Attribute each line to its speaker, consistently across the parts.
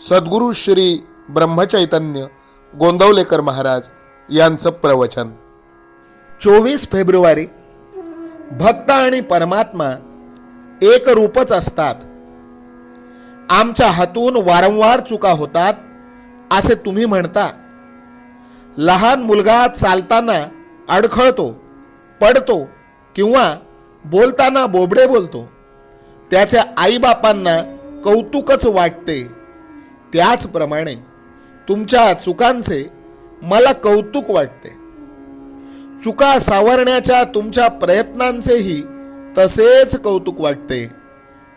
Speaker 1: सद्गुरू श्री ब्रह्मचैतन्य गोंदवलेकर महाराज यांचं प्रवचन. चोवीस फेब्रुवारी भक्त आणि परमात्मा एक रूपच असतात. आमच्या हातून वारंवार चुका होतात असे तुम्ही म्हणता. लहान मुलगा चालताना अडखळतो पडतो किंवा बोलताना बोबडे बोलतो. त्याच्या आईबापांना कौतुकच वाटते. त्याचप्रमाणे तुमच्या चुकांचे मला कौतुक वाटते. चुका सावरण्याच्या तुमच्या प्रयत्नांचेही तसेच कौतुक वाटते.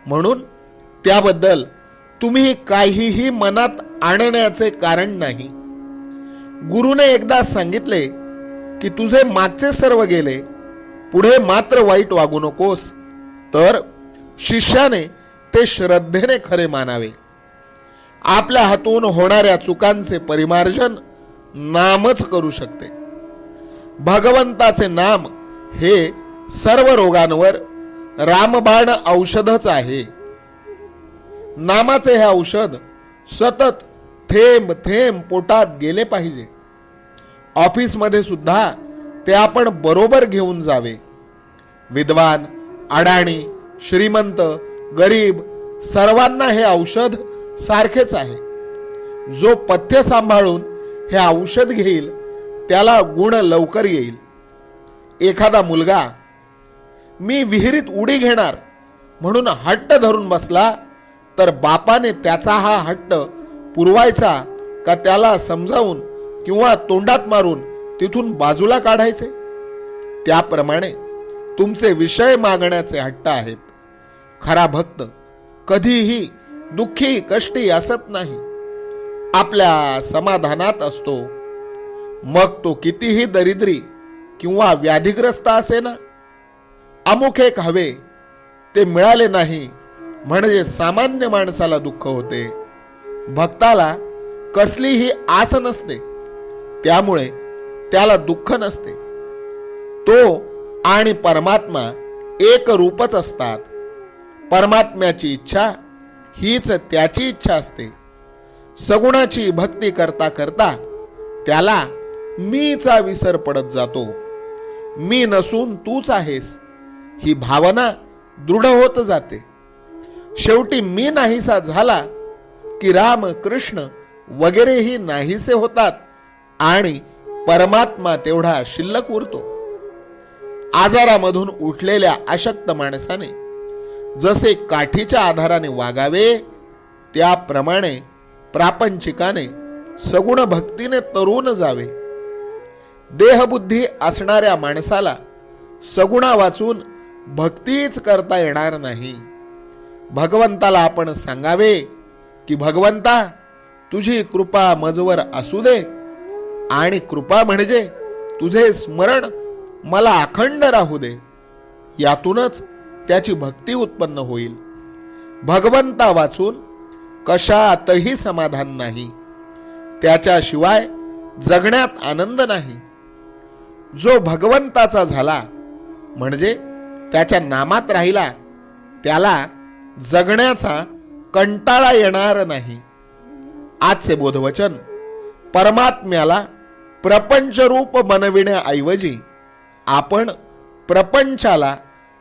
Speaker 1: म्हणून त्याबद्दल तुम्ही काहीही मनात आणण्याचे कारण नाही. गुरुने एकदा सांगितले की तुझे मागचे सर्व गेले पुढे मात्र वाईट वागू नकोस तर शिष्याने ते श्रद्धेने खरे मानावे. आपल्या हातून होणाऱ्या चुकांचे परिमार्जन नामच करू शकते. भगवंताचे नाम हे सर्व रोगांवर रामबाण औषधच आहे. नामाचे हे औषध सतत थेंब थेंब पोटात गेले पाहिजे. ऑफिसमध्ये सुद्धा ते आपण बरोबर घेऊन जावे. विद्वान अडाणी श्रीमंत गरीब सर्वांना हे औषध सारखेच आहे. जो पथ्य सांभाळून हे औषध घेईल त्याला गुण लवकर येईल. एखादा मुलगा मी विहिरीत उडी घेणार म्हणून हट्ट धरून बसला तर बापाने त्याचा हा हट्ट पुरवायचा का त्याला समजावून किंवा तोंडात मारून तिथून बाजूला काढायचे? त्याप्रमाणे तुमचे विषय मागण्याचे हट्ट आहेत. खरा भक्त कधीही दुःखी कष्टी असत नाही. आपल्या समाधानात असतो. मग तो कितीही दरिद्री किंवा व्याधिग्रस्त असे ना अमुख एक हवे ते मिळाले नाही म्हणजे सामान्य माणसाला दुःख होते. भक्ताला कसलीही आस नसते त्यामुळे त्याला दुःख नसते. तो आणि परमात्मा एक रूपच असतात. परमात्म्याची इच्छा हीच त्याची इच्छा असते. सगुणाची भक्ती करता करता त्याला मीचा विसर पडत जातो. मी नसून तूच आहेस. ही भावना दृढ होत जाते. शेवटी मी नाहीसा झाला की राम कृष्ण वगैरेही नाहीसे होतात आणि परमात्मा तेवढा शिल्लक उरतो. आजारामधून उठलेल्या अशक्त माणसाने जसे काठीच्या आधाराने वागावे त्याप्रमाणे प्रापंचिकाने सगुण भक्तीने तरुण जावे. देहबुद्धी असणाऱ्या माणसाला सगुणा वाचून भक्तीच करता येणार नाही. भगवंताला आपण सांगावे की भगवंता तुझी कृपा मजवर असू दे आणि कृपा म्हणजे तुझे स्मरण मला अखंड राहू दे. यातूनच त्याची भक्ती उत्पन्न होईल. भगवंता वाचून कशातही समाधान नाही. त्याच्याशिवाय जगण्यात आनंद नाही. जो भगवंताचा झाला म्हणजे त्याच्या नामात राहिला त्याला जगण्याचा कंटाळा येणार नाही. आजचे बोधवचन परमात्म्याला प्रपंचरूप बनविण्याऐवजी आपण प्रपंचाला